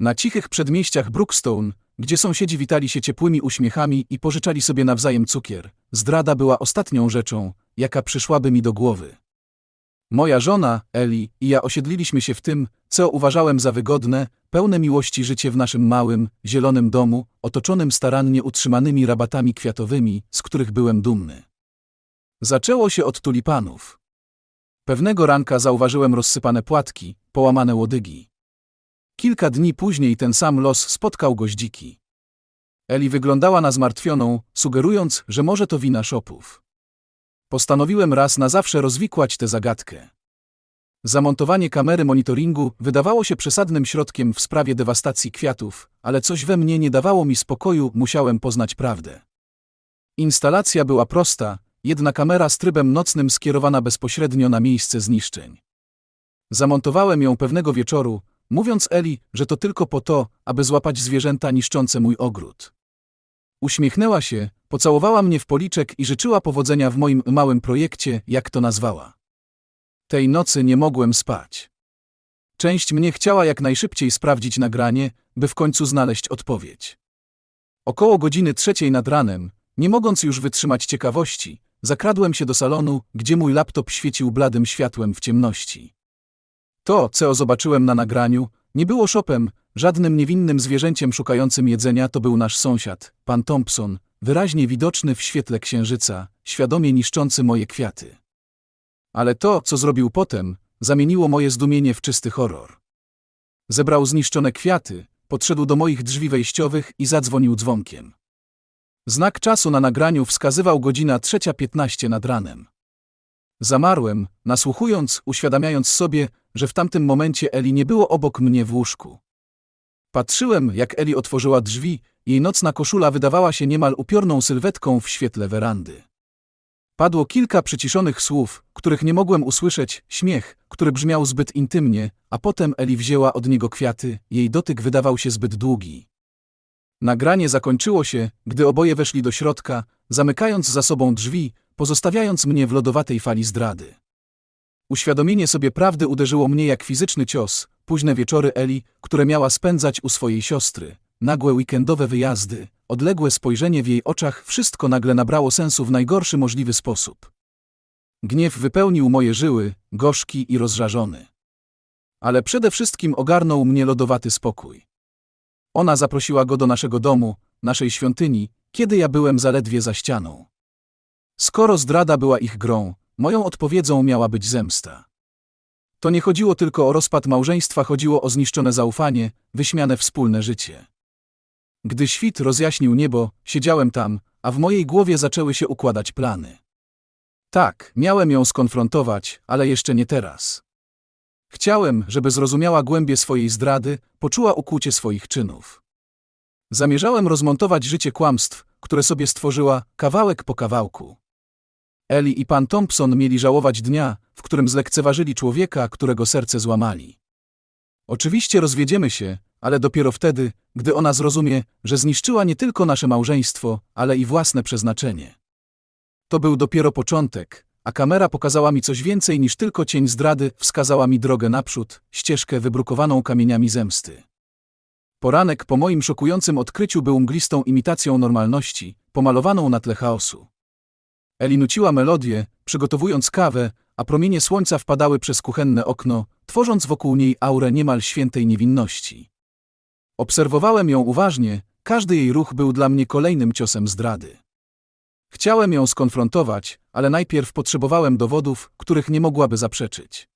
Na cichych przedmieściach Brookstone, gdzie sąsiedzi witali się ciepłymi uśmiechami i pożyczali sobie nawzajem cukier, zdrada była ostatnią rzeczą, jaka przyszłaby mi do głowy. Moja żona, Eli, i ja osiedliliśmy się w tym, co uważałem za wygodne, pełne miłości życie w naszym małym, zielonym domu, otoczonym starannie utrzymanymi rabatami kwiatowymi, z których byłem dumny. Zaczęło się od tulipanów. Pewnego ranka zauważyłem rozsypane płatki, połamane łodygi. Kilka dni później ten sam los spotkał goździki. Eli wyglądała na zmartwioną, sugerując, że może to wina szopów. Postanowiłem raz na zawsze rozwikłać tę zagadkę. Zamontowanie kamery monitoringu wydawało się przesadnym środkiem w sprawie dewastacji kwiatów, ale coś we mnie nie dawało mi spokoju, musiałem poznać prawdę. Instalacja była prosta, jedna kamera z trybem nocnym skierowana bezpośrednio na miejsce zniszczeń. Zamontowałem ją pewnego wieczoru, mówiąc Eli, że to tylko po to, aby złapać zwierzęta niszczące mój ogród. Uśmiechnęła się, pocałowała mnie w policzek i życzyła powodzenia w moim małym projekcie, jak to nazwała. Tej nocy nie mogłem spać. Część mnie chciała jak najszybciej sprawdzić nagranie, by w końcu znaleźć odpowiedź. Około godziny trzeciej nad ranem, nie mogąc już wytrzymać ciekawości, zakradłem się do salonu, gdzie mój laptop świecił bladym światłem w ciemności. To, co zobaczyłem na nagraniu, nie było szopem, żadnym niewinnym zwierzęciem szukającym jedzenia to był nasz sąsiad, pan Thompson, wyraźnie widoczny w świetle księżyca, świadomie niszczący moje kwiaty. Ale to, co zrobił potem, zamieniło moje zdumienie w czysty horror. Zebrał zniszczone kwiaty, podszedł do moich drzwi wejściowych i zadzwonił dzwonkiem. Znak czasu na nagraniu wskazywał godzina 3.15 nad ranem. Zamarłem, nasłuchując, uświadamiając sobie, że w tamtym momencie Eli nie było obok mnie w łóżku. Patrzyłem, jak Eli otworzyła drzwi, jej nocna koszula wydawała się niemal upiorną sylwetką w świetle werandy. Padło kilka przyciszonych słów, których nie mogłem usłyszeć, śmiech, który brzmiał zbyt intymnie, a potem Eli wzięła od niego kwiaty, jej dotyk wydawał się zbyt długi. Nagranie zakończyło się, gdy oboje weszli do środka, zamykając za sobą drzwi, pozostawiając mnie w lodowatej fali zdrady. Uświadomienie sobie prawdy uderzyło mnie jak fizyczny cios, późne wieczory Eli, które miała spędzać u swojej siostry, nagłe weekendowe wyjazdy, odległe spojrzenie w jej oczach, wszystko nagle nabrało sensu w najgorszy możliwy sposób. Gniew wypełnił moje żyły, gorzki i rozżarzony. Ale przede wszystkim ogarnął mnie lodowaty spokój. Ona zaprosiła go do naszego domu, naszej świątyni, kiedy ja byłem zaledwie za ścianą. Skoro zdrada była ich grą, moją odpowiedzią miała być zemsta. To nie chodziło tylko o rozpad małżeństwa, chodziło o zniszczone zaufanie, wyśmiane wspólne życie. Gdy świt rozjaśnił niebo, siedziałem tam, a w mojej głowie zaczęły się układać plany. Tak, miałem ją skonfrontować, ale jeszcze nie teraz. Chciałem, żeby zrozumiała głębię swojej zdrady, poczuła ukłucie swoich czynów. Zamierzałem rozmontować życie kłamstw, które sobie stworzyła, kawałek po kawałku. Eli i pan Thompson mieli żałować dnia, w którym zlekceważyli człowieka, którego serce złamali. Oczywiście rozwiedziemy się, ale dopiero wtedy, gdy ona zrozumie, że zniszczyła nie tylko nasze małżeństwo, ale i własne przeznaczenie. To był dopiero początek, a kamera pokazała mi coś więcej niż tylko cień zdrady, wskazała mi drogę naprzód, ścieżkę wybrukowaną kamieniami zemsty. Poranek po moim szokującym odkryciu był mglistą imitacją normalności, pomalowaną na tle chaosu. Eli nuciła melodię, przygotowując kawę, a promienie słońca wpadały przez kuchenne okno, tworząc wokół niej aurę niemal świętej niewinności. Obserwowałem ją uważnie, każdy jej ruch był dla mnie kolejnym ciosem zdrady. Chciałem ją skonfrontować, ale najpierw potrzebowałem dowodów, których nie mogłaby zaprzeczyć.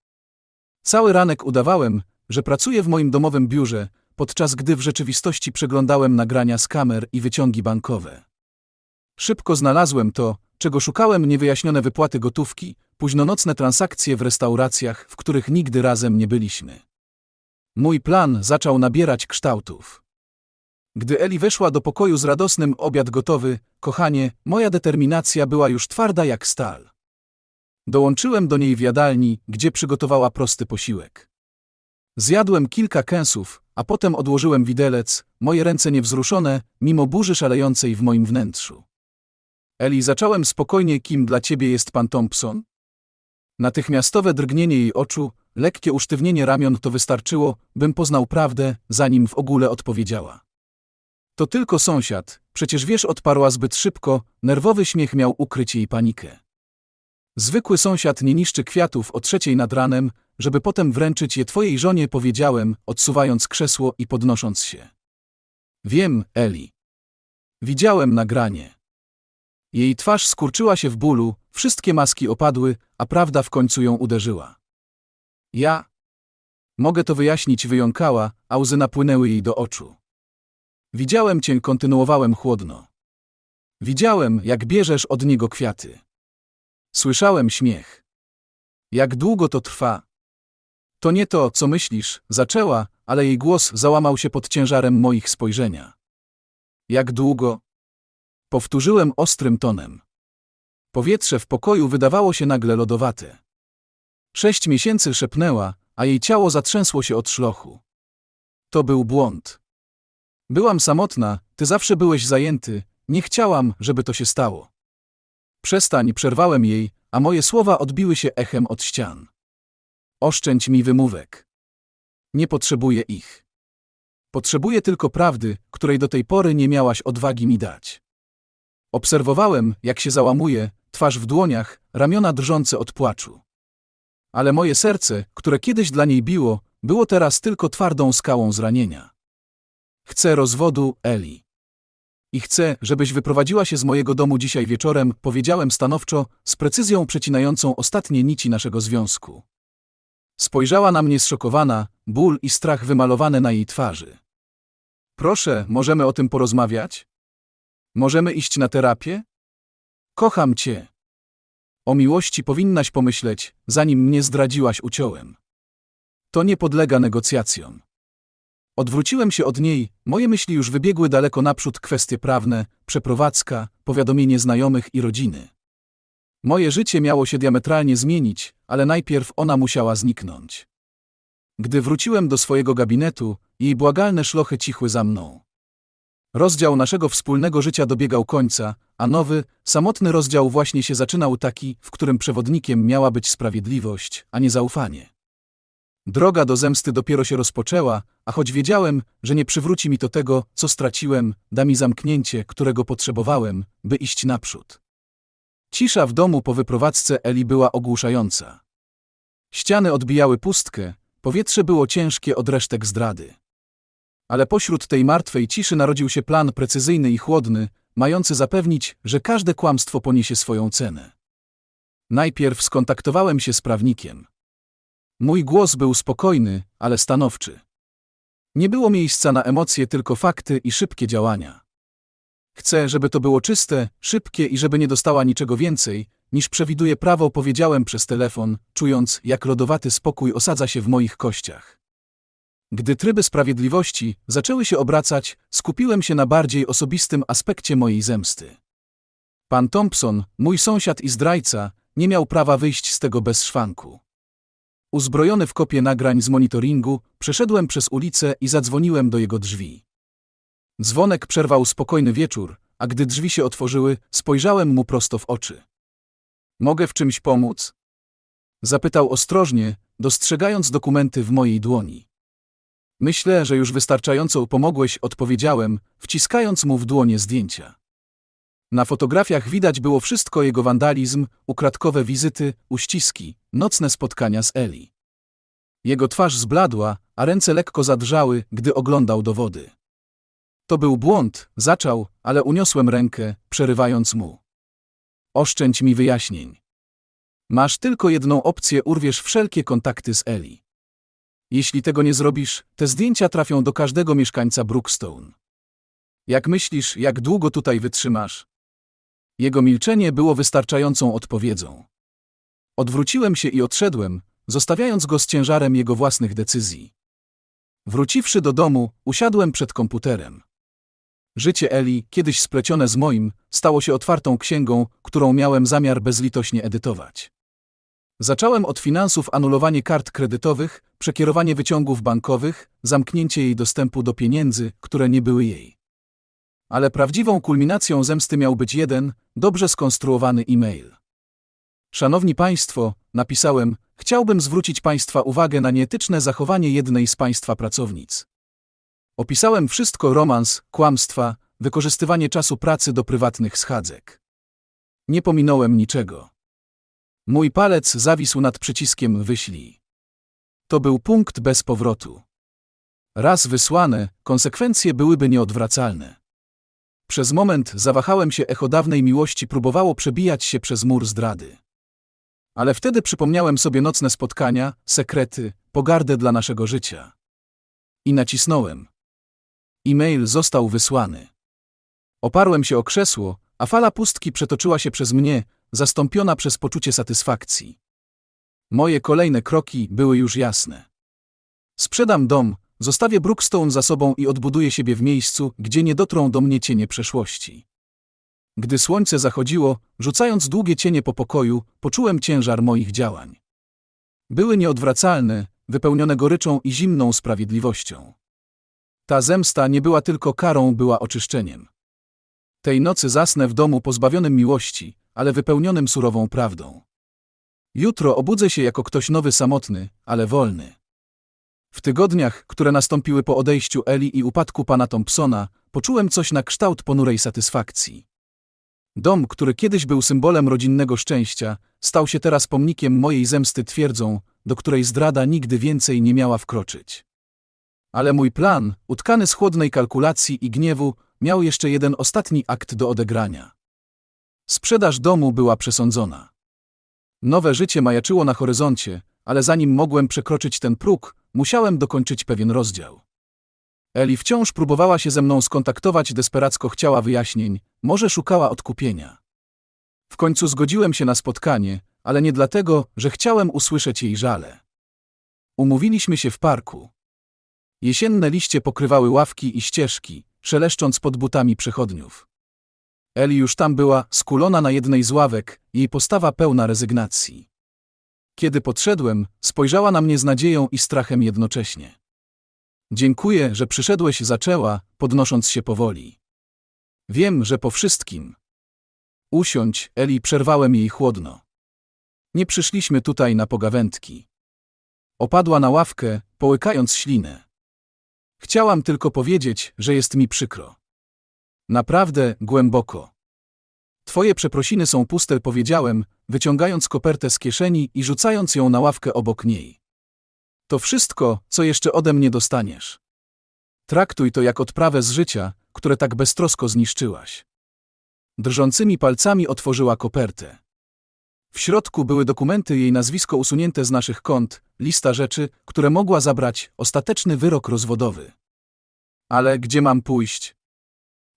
Cały ranek udawałem, że pracuję w moim domowym biurze, podczas gdy w rzeczywistości przeglądałem nagrania z kamer i wyciągi bankowe. Szybko znalazłem to, czego szukałem niewyjaśnione wypłaty gotówki, późnonocne transakcje w restauracjach, w których nigdy razem nie byliśmy. Mój plan zaczął nabierać kształtów. Gdy Eli weszła do pokoju z radosnym obiad gotowy, kochanie, moja determinacja była już twarda jak stal. Dołączyłem do niej w jadalni, gdzie przygotowała prosty posiłek. Zjadłem kilka kęsów, a potem odłożyłem widelec, moje ręce niewzruszone, mimo burzy szalejącej w moim wnętrzu. Eli, zacząłem spokojnie, kim dla ciebie jest pan Thompson? Natychmiastowe drgnienie jej oczu, lekkie usztywnienie ramion to wystarczyło, bym poznał prawdę, zanim w ogóle odpowiedziała. To tylko sąsiad, przecież wiesz, odparła zbyt szybko, nerwowy śmiech miał ukryć jej panikę. Zwykły sąsiad nie niszczy kwiatów o trzeciej nad ranem, żeby potem wręczyć je twojej żonie, powiedziałem, odsuwając krzesło i podnosząc się. Wiem, Eli. Widziałem nagranie. Jej twarz skurczyła się w bólu, wszystkie maski opadły, a prawda w końcu ją uderzyła. Ja? Mogę to wyjaśnić, wyjąkała, a łzy napłynęły jej do oczu. Widziałem cię, kontynuowałem chłodno. Widziałem, jak bierzesz od niego kwiaty. Słyszałem śmiech. Jak długo to trwa? To nie to, co myślisz, zaczęła, ale jej głos załamał się pod ciężarem moich spojrzenia. Jak długo? Powtórzyłem ostrym tonem. Powietrze w pokoju wydawało się nagle lodowate. Sześć miesięcy szepnęła, a jej ciało zatrzęsło się od szlochu. To był błąd. Byłam samotna, ty zawsze byłeś zajęty, nie chciałam, żeby to się stało. Przestań, przerwałem jej, a moje słowa odbiły się echem od ścian. Oszczędź mi wymówek. Nie potrzebuję ich. Potrzebuję tylko prawdy, której do tej pory nie miałaś odwagi mi dać. Obserwowałem, jak się załamuje, twarz w dłoniach, ramiona drżące od płaczu. Ale moje serce, które kiedyś dla niej biło, było teraz tylko twardą skałą zranienia. Chcę rozwodu, Eli. I chcę, żebyś wyprowadziła się z mojego domu dzisiaj wieczorem, powiedziałem stanowczo, z precyzją przecinającą ostatnie nici naszego związku. Spojrzała na mnie zszokowana, ból i strach wymalowane na jej twarzy. Proszę, możemy o tym porozmawiać? Możemy iść na terapię? Kocham cię. O miłości powinnaś pomyśleć, zanim mnie zdradziłaś uciąłem. To nie podlega negocjacjom. Odwróciłem się od niej, moje myśli już wybiegły daleko naprzód kwestie prawne, przeprowadzka, powiadomienie znajomych i rodziny. Moje życie miało się diametralnie zmienić, ale najpierw ona musiała zniknąć. Gdy wróciłem do swojego gabinetu, jej błagalne szlochy cichły za mną. Rozdział naszego wspólnego życia dobiegał końca, a nowy, samotny rozdział właśnie się zaczynał taki, w którym przewodnikiem miała być sprawiedliwość, a nie zaufanie. Droga do zemsty dopiero się rozpoczęła, a choć wiedziałem, że nie przywróci mi to tego, co straciłem, da mi zamknięcie, którego potrzebowałem, by iść naprzód. Cisza w domu po wyprowadzce Eli była ogłuszająca. Ściany odbijały pustkę, powietrze było ciężkie od resztek zdrady. Ale pośród tej martwej ciszy narodził się plan precyzyjny i chłodny, mający zapewnić, że każde kłamstwo poniesie swoją cenę. Najpierw skontaktowałem się z prawnikiem. Mój głos był spokojny, ale stanowczy. Nie było miejsca na emocje, tylko fakty i szybkie działania. Chcę, żeby to było czyste, szybkie i żeby nie dostała niczego więcej, niż przewiduje prawo, powiedziałem przez telefon, czując, jak lodowaty spokój osadza się w moich kościach. Gdy tryby sprawiedliwości zaczęły się obracać, skupiłem się na bardziej osobistym aspekcie mojej zemsty. Pan Thompson, mój sąsiad i zdrajca, nie miał prawa wyjść z tego bez szwanku. Uzbrojony w kopie nagrań z monitoringu, przeszedłem przez ulicę i zadzwoniłem do jego drzwi. Dzwonek przerwał spokojny wieczór, a gdy drzwi się otworzyły, spojrzałem mu prosto w oczy. Mogę w czymś pomóc? Zapytał ostrożnie, dostrzegając dokumenty w mojej dłoni. Myślę, że już wystarczająco pomogłeś, odpowiedziałem, wciskając mu w dłonie zdjęcia. Na fotografiach widać było wszystko jego wandalizm, ukradkowe wizyty, uściski, nocne spotkania z Eli. Jego twarz zbladła, a ręce lekko zadrżały, gdy oglądał dowody. To był błąd, zaczął, ale uniosłem rękę, przerywając mu. Oszczędź mi wyjaśnień. Masz tylko jedną opcję, urwiesz wszelkie kontakty z Eli. Jeśli tego nie zrobisz, te zdjęcia trafią do każdego mieszkańca Brookstone. Jak myślisz, jak długo tutaj wytrzymasz? Jego milczenie było wystarczającą odpowiedzią. Odwróciłem się i odszedłem, zostawiając go z ciężarem jego własnych decyzji. Wróciwszy do domu, usiadłem przed komputerem. Życie Eli, kiedyś splecione z moim, stało się otwartą księgą, którą miałem zamiar bezlitośnie edytować. Zacząłem od finansów anulowanie kart kredytowych, przekierowanie wyciągów bankowych, zamknięcie jej dostępu do pieniędzy, które nie były jej. Ale prawdziwą kulminacją zemsty miał być jeden, dobrze skonstruowany e-mail. Szanowni Państwo, napisałem, chciałbym zwrócić Państwa uwagę na nieetyczne zachowanie jednej z Państwa pracownic. Opisałem wszystko romans, kłamstwa, wykorzystywanie czasu pracy do prywatnych schadzek. Nie pominąłem niczego. Mój palec zawisł nad przyciskiem wyślij. To był punkt bez powrotu. Raz wysłane, konsekwencje byłyby nieodwracalne. Przez moment zawahałem się, echo dawnej miłości próbowało przebijać się przez mur zdrady. Ale wtedy przypomniałem sobie nocne spotkania, sekrety, pogardę dla naszego życia. I nacisnąłem. E-mail został wysłany. Oparłem się o krzesło, a fala pustki przetoczyła się przez mnie, zastąpiona przez poczucie satysfakcji. Moje kolejne kroki były już jasne. Sprzedam dom, zostawię Brookstone za sobą i odbuduję siebie w miejscu, gdzie nie dotrą do mnie cienie przeszłości. Gdy słońce zachodziło, rzucając długie cienie po pokoju, poczułem ciężar moich działań. Były nieodwracalne, wypełnione goryczą i zimną sprawiedliwością. Ta zemsta nie była tylko karą, była oczyszczeniem. Tej nocy zasnę w domu pozbawionym miłości, ale wypełnionym surową prawdą. Jutro obudzę się jako ktoś nowy samotny, ale wolny. W tygodniach, które nastąpiły po odejściu Eli i upadku pana Thompsona, poczułem coś na kształt ponurej satysfakcji. Dom, który kiedyś był symbolem rodzinnego szczęścia, stał się teraz pomnikiem mojej zemsty twierdzą, do której zdrada nigdy więcej nie miała wkroczyć. Ale mój plan, utkany z chłodnej kalkulacji i gniewu, miał jeszcze jeden ostatni akt do odegrania. Sprzedaż domu była przesądzona. Nowe życie majaczyło na horyzoncie, ale zanim mogłem przekroczyć ten próg, musiałem dokończyć pewien rozdział. Eli wciąż próbowała się ze mną skontaktować, desperacko chciała wyjaśnień, może szukała odkupienia. W końcu zgodziłem się na spotkanie, ale nie dlatego, że chciałem usłyszeć jej żale. Umówiliśmy się w parku. Jesienne liście pokrywały ławki i ścieżki, szeleszcząc pod butami przechodniów. Eli już tam była, skulona na jednej z ławek, jej postawa pełna rezygnacji. Kiedy podszedłem, spojrzała na mnie z nadzieją i strachem jednocześnie. Dziękuję, że przyszedłeś, zaczęła, podnosząc się powoli. Wiem, że po wszystkim. Usiądź, Eli, przerwałem jej chłodno. Nie przyszliśmy tutaj na pogawędki. Opadła na ławkę, połykając ślinę. Chciałam tylko powiedzieć, że jest mi przykro. Naprawdę, głęboko. Twoje przeprosiny są puste, powiedziałem, wyciągając kopertę z kieszeni i rzucając ją na ławkę obok niej. To wszystko, co jeszcze ode mnie dostaniesz. Traktuj to jak odprawę z życia, które tak beztrosko zniszczyłaś. Drżącymi palcami otworzyła kopertę. W środku były dokumenty, jej nazwisko usunięte z naszych kont, lista rzeczy, które mogła zabrać, ostateczny wyrok rozwodowy. Ale gdzie mam pójść?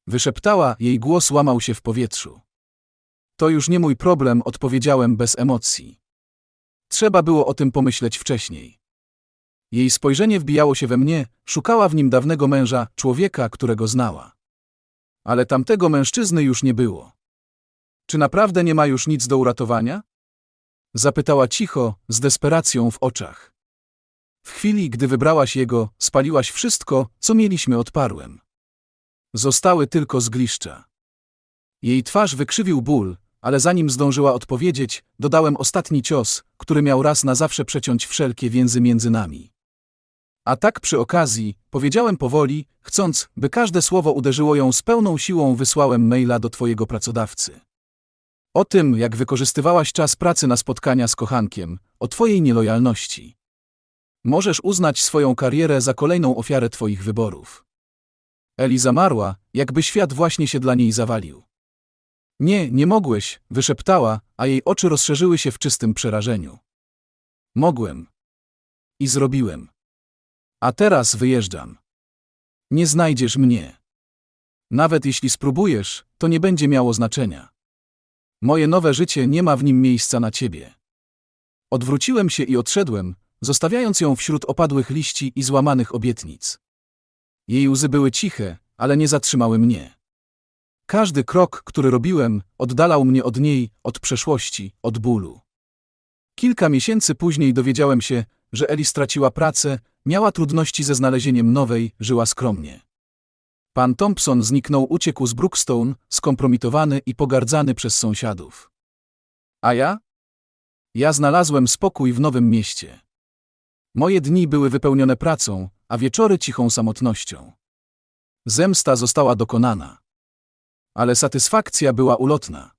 Wyszeptała, jej głos łamał się w powietrzu. To już nie mój problem, odpowiedziałem bez emocji. Trzeba było o tym pomyśleć wcześniej. Jej spojrzenie wbijało się we mnie, szukała w nim dawnego męża, człowieka, którego znała. Ale tamtego mężczyzny już nie było. Czy naprawdę nie ma już nic do uratowania? Zapytała cicho, z desperacją w oczach. W chwili, gdy wybrałaś jego, spaliłaś wszystko, co mieliśmy, odparłem. Zostały tylko zgliszcza. Jej twarz wykrzywił ból, ale zanim zdążyła odpowiedzieć, dodałem ostatni cios, który miał raz na zawsze przeciąć wszelkie więzy między nami. A tak przy okazji, powiedziałem powoli, chcąc, by każde słowo uderzyło ją z pełną siłą, wysłałem maila do twojego pracodawcy. O tym, jak wykorzystywałaś czas pracy na spotkania z kochankiem, o twojej nielojalności. Możesz uznać swoją karierę za kolejną ofiarę twoich wyborów. Eli zamarła, jakby świat właśnie się dla niej zawalił. Nie, nie mogłeś, wyszeptała, a jej oczy rozszerzyły się w czystym przerażeniu. Mogłem. I zrobiłem. A teraz wyjeżdżam. Nie znajdziesz mnie. Nawet jeśli spróbujesz, to nie będzie miało znaczenia. Moje nowe życie nie ma w nim miejsca na ciebie. Odwróciłem się i odszedłem, zostawiając ją wśród opadłych liści i złamanych obietnic. Jej łzy były ciche, ale nie zatrzymały mnie. Każdy krok, który robiłem, oddalał mnie od niej, od przeszłości, od bólu. Kilka miesięcy później dowiedziałem się, że Eli straciła pracę, miała trudności ze znalezieniem nowej, żyła skromnie. Pan Thompson zniknął, uciekł z Brookstone, skompromitowany i pogardzany przez sąsiadów. A ja? Ja znalazłem spokój w nowym mieście. Moje dni były wypełnione pracą, a wieczory cichą samotnością. Zemsta została dokonana. Ale satysfakcja była ulotna.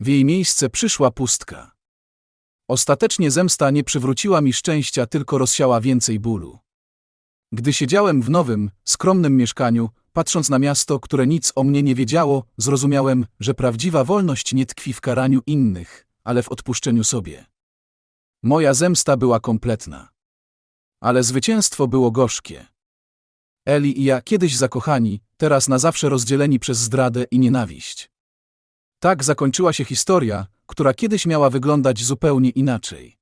W jej miejsce przyszła pustka. Ostatecznie zemsta nie przywróciła mi szczęścia, tylko rozsiała więcej bólu. Gdy siedziałem w nowym, skromnym mieszkaniu, patrząc na miasto, które nic o mnie nie wiedziało, zrozumiałem, że prawdziwa wolność nie tkwi w karaniu innych, ale w odpuszczeniu sobie. Moja zemsta była kompletna. Ale zwycięstwo było gorzkie. Eli i ja, kiedyś zakochani, teraz na zawsze rozdzieleni przez zdradę i nienawiść. Tak zakończyła się historia, która kiedyś miała wyglądać zupełnie inaczej.